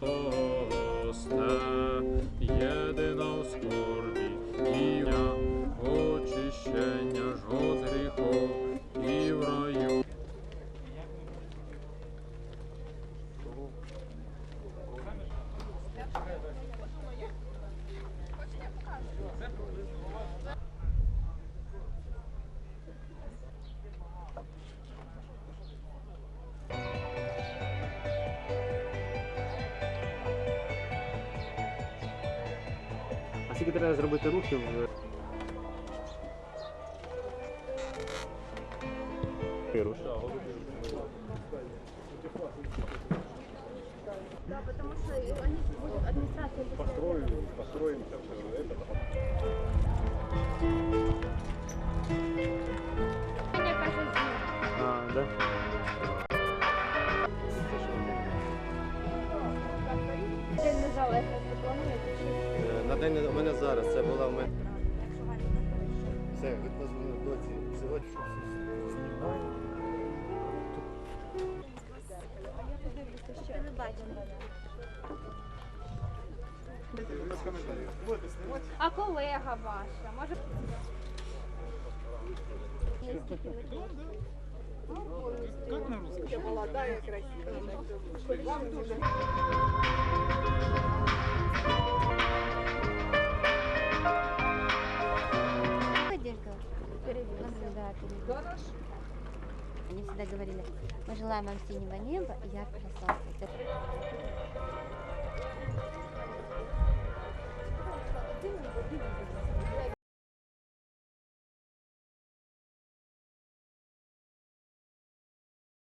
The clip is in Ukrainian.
postę, jedyną skórę. Скільки треба зробити рухів? Руш. Да, потому что они будут администрация. Построим, построим Мне кажется, А, да? День у мене зараз, це була в мене. Все, ви позвонили доці. Сьогодні щоб знімаю. Ще не бачимо. А колега ваша? Може? Как на русском? Поддержка. Они всегда говорили, мы желаем вам синего неба и яркого солнца.